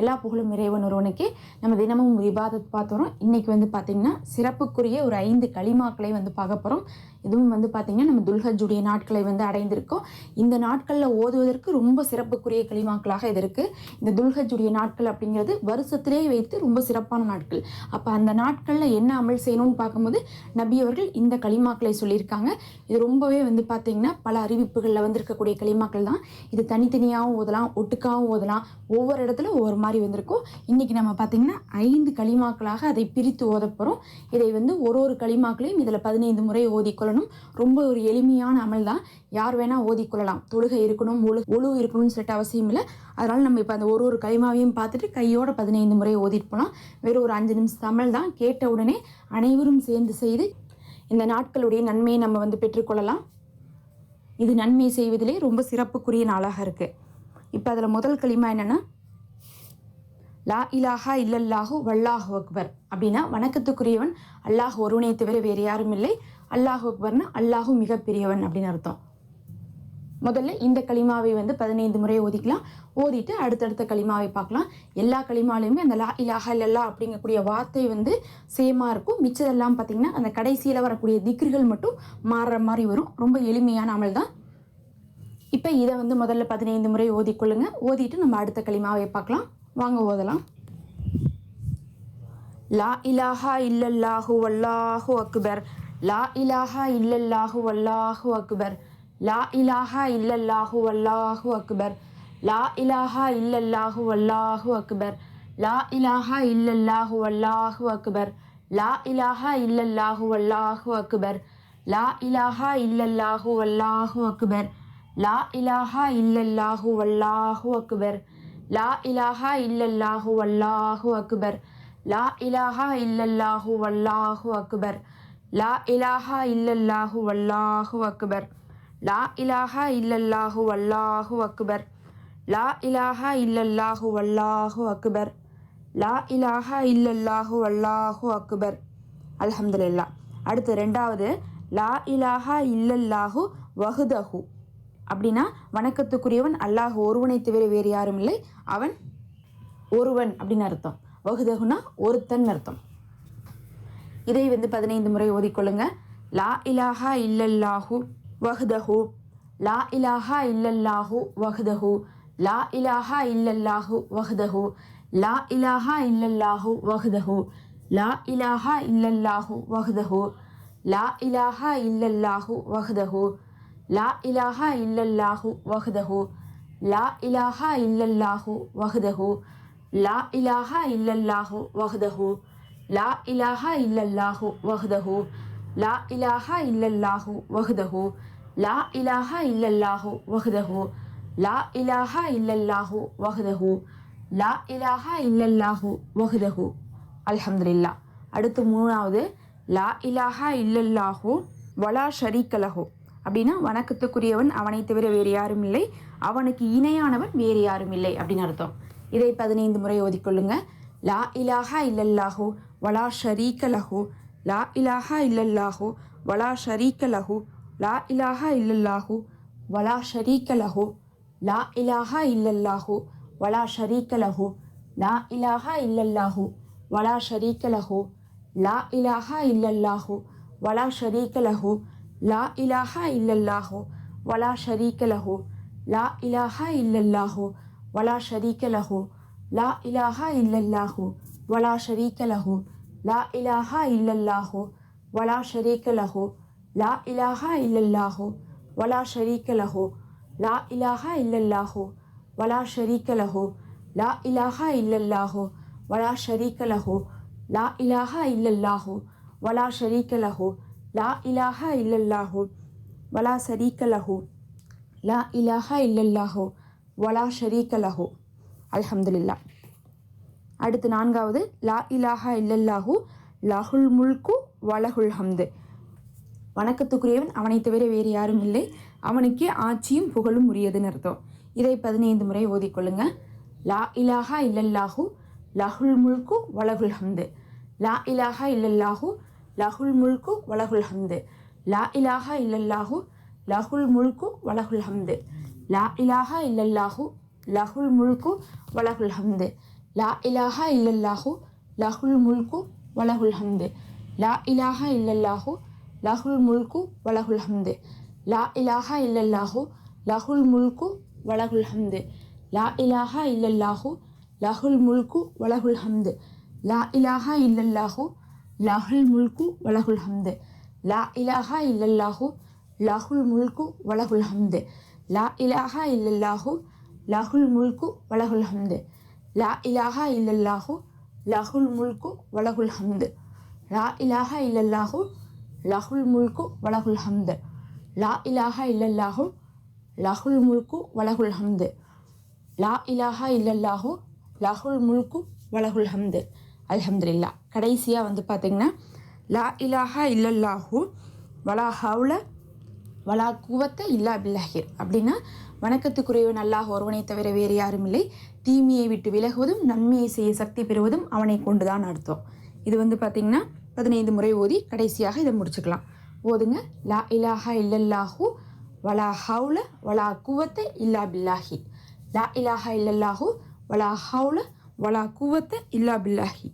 எல்லா புகழும் இறைவன் ஒருவனுக்கே நம்ம தினமும் விவாதத்தை பார்த்தோம் இன்றைக்கி வந்து பார்த்திங்கன்னா சிறப்புக்குரிய ஒரு ஐந்து களிமாக்களை வந்து பார்க்க போகிறோம் இதுவும் வந்து பார்த்திங்கன்னா நம்ம துல்ஹஜுடைய நாட்களை வந்து அடைந்திருக்கோம். இந்த நாட்களில் ஓதுவதற்கு ரொம்ப சிறப்புக்குரிய களிமாக்களாக இது இருக்குது இந்த துல்ஹஜுடைய நாட்கள் அப்படிங்கிறது வருஷத்திலே வைத்து ரொம்ப சிறப்பான நாட்கள். அப்போ அந்த நாட்களில் என்ன அமல் செய்யணும்னு பார்க்கும்போது நபி அவர்கள் இந்த களிமாக்களை சொல்லியிருக்காங்க. இது ரொம்பவே வந்து பார்த்திங்கன்னா பல அறிவிப்புகளில் வந்திருக்கக்கூடிய களிமாக்கள் தான். இது தனித்தனியாகவும் ஓதலாம் ஒட்டுக்காகவும் ஓதலாம். ஒவ்வொரு இடத்துல ஒவ்வொரு மாதிரி வந்திருக்கும். இன்றைக்கி நம்ம பார்த்திங்கன்னா ஐந்து களிமாக்களாக அதை பிரித்து ஓதப்போகிறோம் இதை வந்து ஒரு ஒரு களிமாக்களையும் இதில் பதினைந்து முறை ஓதிக்கொள்ளணும் ரொம்ப ஒரு எளிமையான அமல் தான் யார் வேணால் ஓதிக்கொள்ளலாம் தொழுகை இருக்கணும் ஒழு ஒழு இருக்கணும்னு சொல்லிட்டு அவசியம் இல்லை. அதனால் நம்ம இப்போ அந்த ஒரு ஒரு களிமாவையும் பார்த்துட்டு கையோட பதினைந்து முறை ஓதிட்டு போகலாம் வெறும் ஒரு அஞ்சு நிமிஷம் தமிழ் தான். கேட்ட உடனே அனைவரும் சேர்ந்து செய்து இந்த நாட்களுடைய நன்மையை நம்ம வந்து பெற்றுக்கொள்ளலாம் இது நன்மை செய்வதிலே ரொம்ப சிறப்புக்குரிய நாளாக இருக்குது இப்போ அதில் முதல் களிமா என்னென்னா லா இலாஹா இல்லல்லாஹு வல்லாஹு அக்பர் அப்படின்னா வணக்கத்துக்குரியவன். அல்லாஹ் ஒருவனை தவிர வேறு யாரும் இல்லை. அல்லாஹ் அக்பர்னா அல்லாஹு மிகப்பெரியவன் அப்படின்னு அர்த்தம். முதல்ல இந்த களிமாவை வந்து பதினைந்து முறை ஓதிக்கலாம். ஓதிட்டு அடுத்தடுத்த களிமாவை பார்க்கலாம். எல்லா களிமாலையுமே அந்த லா இலாஹா இல்லல்லா அப்படிங்கக்கூடிய வார்த்தை வந்து சேமாக இருக்கும். மிச்சதெல்லாம் பார்த்திங்கன்னா அந்த கடைசியில் வரக்கூடிய திக்ருகள் மட்டும் மாறுற மாதிரி வரும். ரொம்ப எளிமையான அமல் தான். இப்போ இதை வந்து முதல்ல பதினைந்து முறை ஓதிக்கொள்ளுங்க. ஓதிட்டு நம்ம அடுத்த களிமாவை பார்க்கலாம். வாங்க ஓதலாம். லா இலாஹா இல்லல்லாஹு வல்லாஹு அக்பர். லா இலாஹா இல்லல்லாஹு வல்லாஹு அக்பர். லா இலாஹா இல்லல்லாஹு வல்லாஹு அக்பர். லா இலாஹா இல்லல்லாஹு வல்லாஹு அக்பர். லா இலாஹா இல்லல்லாஹு வல்லாஹு அக்பர். லா இலாஹா இல்லல்லாஹு வல்லாஹு அக்பர். லா இலாஹா இல்லல்லாஹு வல்லாஹு அக்பர். லா இலாஹா இல்லல்லாஹு வல்லாஹு அக்பர். லா இலாஹா இல்லல்லாஹு வல்லாஹு அக்பர். லா இலாஹா இல்லல்லாஹு வல்லாஹு அக்பர். லா இலாஹா இல்லல்லாஹு வல்லாஹு அக்பர். லா இலாஹா இல்லல்லாஹு வல்லாஹு அக்பர். லா இலாஹா இல்லல்லாஹு வல்லாஹு அக்பர். லா இலாஹா இல்லல்லாஹு வல்லாஹு அக்பர். அலமதுல்லா அடுத்து ரெண்டாவது லா இலாஹா இல்லல்லாஹு வஹுதஹு. அப்படின்னா வணக்கத்துக்குரியவன் அல்லாஹ் ஒருவனை தவிர வேறு யாரும் இல்லை. அவன் ஒருவன் அப்படின்னு அர்த்தம். வகுதகுனா ஒருத்தன் அர்த்தம். இதை வந்து பதினைந்து முறை ஓதிக்கொள்ளுங்க. லா இலாஹா இல்லல்லாஹு வஹ்தஹு லா இலாஹா இல்லல்லாஹு வஹ்தஹு லா இலாஹா இல்லல்லாஹு வஹ்தஹு லா இலாஹா இல்லல்லாஹு வஹ்தஹு லா இலாஹா இல்லல்லாஹு வஹ்தஹு லா இலாஹா இல்லல்லாஹு வஹ்தஹு லா இலாஹா இல்லல்லாஹு வஹ்தஹு. லா இலாஹா இல்லல்லாஹு வஹ்தஹு. லா இலாஹா இல்லல்லாஹு வஹ்தஹு. லா இலாஹா இல்லல்லாஹு வஹ்தஹு. லா இலாஹா இல்லல்லாஹு வஹ்தஹு. லா இலாஹா இல்லல்லாஹு வஹ்தஹு. லா இலாஹா இல்லல்லாஹு வஹ்தஹு. லா இலாஹா இல்லல்லாஹு வஹ்தஹு. அல்ஹம்துலில்லா. அடுத்து மூணாவது. லா இலாஹா இல்லல்லாஹு வலா ஷரீக்கலஹு அப்படின்னா வணக்கத்துக்குரியவன் அவனை தவிர வேறு யாரும் இல்லை. அவனுக்கு இணையானவன் வேறு யாரும் இல்லை அப்படின்னு அர்த்தம். இதை பதினைந்து முறை ஓதிக்கொள்ளுங்க லா இலாஹா இல்லல்லாஹு வலா ஷரீக லஹோ. லா இலாஹா இல்லல்லாஹு வலா ஷரீக லஹோ. லா இலாஹா இல்லல்லாஹு வலா ஷரீக லஹோ. லா இலாஹா இல்லல்லாஹு வலா ஷரீக லஹோ. லா இலாஹா இல்லல்லாஹு வலா ஷரீக லஹோ. லா இலாஹா இல்லல்லாஹு வலா ஷரீக லஹோ. லா இலாஹா இல்லல்லாஹு வலா ஷரீக லஹு லா இலாஹா இல்லல்லாஹு வலா ஷரீக லஹு லா இலாஹா இல்லல்லாஹு வலா ஷரீக லஹு லா இலாஹா இல்லல்லாஹு வலா ஷரீக லஹு லா இலாஹா இல்லல்லாஹு வலா ஷரீக லஹு லா இலாஹா இல்லல்லாஹு வலா ஷரீக லஹு லா இலாஹா இல்லல்லாஹு வலா ஷரீக லஹு லா இலாஹா இல்லல்லாஹு வலா ஷரீக லஹு லா இலாஹா இல்லல்லாஹு வலா ஷரீக லஹு. லா இலாஹா இல்லல்லாஹு வலா ஷரீக்கலஹோ லஹு. அல்ஹம்துலில்லா அடுத்து நான்காவது லா இலாஹா இல்லல்லாஹு லஹுல் முல்கு வலஹுல் ஹம்து. வணக்கத்துக்குரியவன் அவனை தவிர வேறு யாரும் இல்லை. அவனுக்கே ஆட்சியும் புகழும் உரியதுன்னு அர்த்தம். இதை பதினைந்து முறை ஓதிக்கொள்ளுங்க. லா இலாஹா இல்லல்லாஹு லஹுல் முல்கு வலகுல் ஹம்து. லா இலாஹா இல்லல்லாஹு லஹுல் முல்கு வலகுல் ஹம்து லா இலாஹா இல்லல்லாஹு லஹுல் முல்கு வலகுல் ஹம்து லா இலாஹா இல்லல்லாஹு லஹுல் முல்கு வலகுல் ஹம்து லா இலாஹா இல்லல்லாஹு லஹுல் முல்கு வலகுல் ஹம்து லா இலாஹா இல்லல்லாஹு லஹுல் முல்கு வலகுல் ஹம்து லா இலாஹா இல்லல்லாஹு லஹுல் முல்கு வலகுல் ஹம்து லா இலாஹா இல்லல்லாஹு லஹுல் முல்கு வலகுல் ஹம்து லா இலாஹா இல்லல்லாஹு லஹுல் முல்கு வலகுல் ஹம்து. லா இலாஹா இல்லல்லாஹு லஹுல் முல்கு வலகுல் ஹம்து. லா இலாஹா இல்லல்லாஹு லஹுல் முல்கு வலகுல் ஹம்து. லா இலாஹா இல்லல்லாஹு லஹுல் முல்கு வலகுல் ஹம்து. லா இலாஹா இல்லல்லாஹு லஹுல் முல்கு வலகுல் ஹம்து. லா இலாஹா இல்லல்லாஹு லஹுல் முல்கு வலகுல் ஹம்து. லா இலாஹா இல்லல்லாஹு லஹுல் முல்கு வலகுல் ஹம்து. அலமதுல்லா கடைசியாக வந்து பார்த்திங்கன்னா லா இலாஹா இல்லல்லாஹு வலா ஹவுல வலா குவத்த இல்லா பில்லாஹிர் அப்படின்னா வணக்கத்துக்குரியவன் அல்லாஹ் ஒருவனை தவிர வேறு யாரும் இல்லை. தீமையை விட்டு விலகுவதும் நன்மையை செய்ய சக்தி பெறுவதும் அவனை கொண்டுதான் அர்த்தம். இது வந்து பார்த்திங்கன்னா பதினைந்து முறை ஓதி கடைசியாக இதை முடிச்சுக்கலாம். ஓதுங்க லா இலாஹா இல்லல்லாஹு வலா ஹவுல வலா குவத்த இல்லா பில்லாஹி. லா இலாஹா இல்லல்லாஹு வலா ஹவுல வலா குவத்த இல்லா பில்லாஹி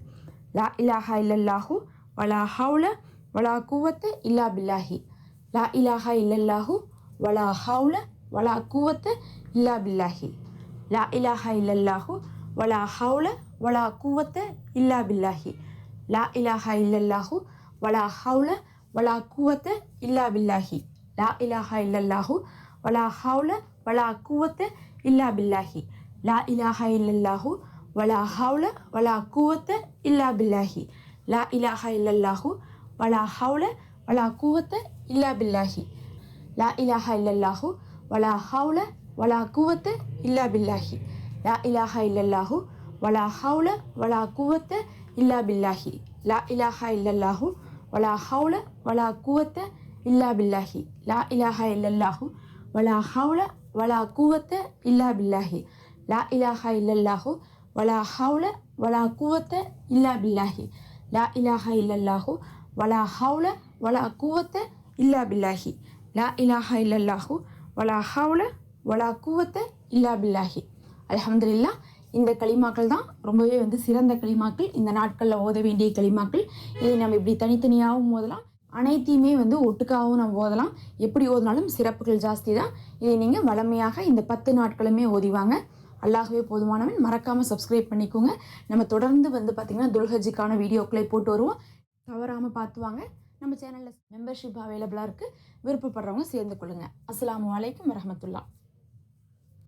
லா இலாஹா இல்லல்லாஹு வலா ஹவுல வலா குவத்த இல்லா பில்லாஹி லா இலாஹா இல்லல்லாஹு வலா ஹவுல வலா குவத்த இல்லா பில்லாஹி லா இலாஹா இல்லல்லாஹு வலா ஹவுல வலா குவத்த இல்லா பில்லாஹி லா இலாஹா இல்லல்லாஹு வலா ஹவுல வலா குவத்த இல்லா பில்லாஹி லா இலாஹா இல்லல்லாஹு வலா ஹவுல வலா குவத்த இல்லா பில்லாஹி லா இலாஹா இல்லல்லாஹு வலா ஹவுல வலா குவத்த இல்லா பில்லாஹி லா இலாஹா இல்லல்லாஹு வலா ஹவுல வலா குவத்த இல்லா பில்லாஹி லா இலாஹா இல்லல்லாஹு வலா ஹவுல வலா குவத்த இல்லா பில்லாஹி லா இலாஹா இல்லல்லாஹு வலா ஹவுல வலா குவத்த இல்லா பில்லாஹி லா இலாஹா இல்லல்லாஹு வலா ஹவுல வலா குவத்த இல்லா பில்லாஹி லா இலாஹா இல்லல்லாஹு வலா ஹவுல வலா குவத்த இல்லா பில்லாஹி லா இலாஹா இல்லல்லாஹு வலா ஹவுல வலா குவத்த இல்லா பில்லாஹி லா இலாஹ இல்லல்லாஹு வலா ஹவுல வலா குவத்த இல்லா பில்லாஹி லா இலாஹ இல்லல்லாஹு வலா ஹவுல வலா குவத்த இல்லா பில்லாஹி அலமதுல்லா இந்த களிமாக்கள் தான் ரொம்பவே வந்து சிறந்த களிமாக்கள். இந்த நாட்களில் ஓத வேண்டிய களிமாக்கள். இதை நம்ம இப்படி தனித்தனியாகவும் ஓதலாம். அனைத்தையுமே வந்து ஒட்டுக்காகவும் நம்ம ஓதலாம். எப்படி ஓதினாலும் சிறப்புகள் ஜாஸ்தி தான். இதை நீங்கள் வளமையாக இந்த பத்து நாட்களுமே ஓதிவாங்க. அல்லாகவே போதுமானவன். மறக்காமல் சப்ஸ்கிரைப் பண்ணிக்கோங்க. நம்ம தொடர்ந்து வந்து பார்த்திங்கன்னா துல்ஹஜிக்கான வீடியோக்களை போட்டு வருவோம். தவறாமல் பார்த்துவாங்க நம்ம சேனலில் மெம்பர்ஷிப் அவைலபிளாக இருக்குது விருப்பப்படுறவங்க சேர்ந்து கொள்ளுங்கள் அஸ்லாம் வலைக்கம் வரமத்துல்லா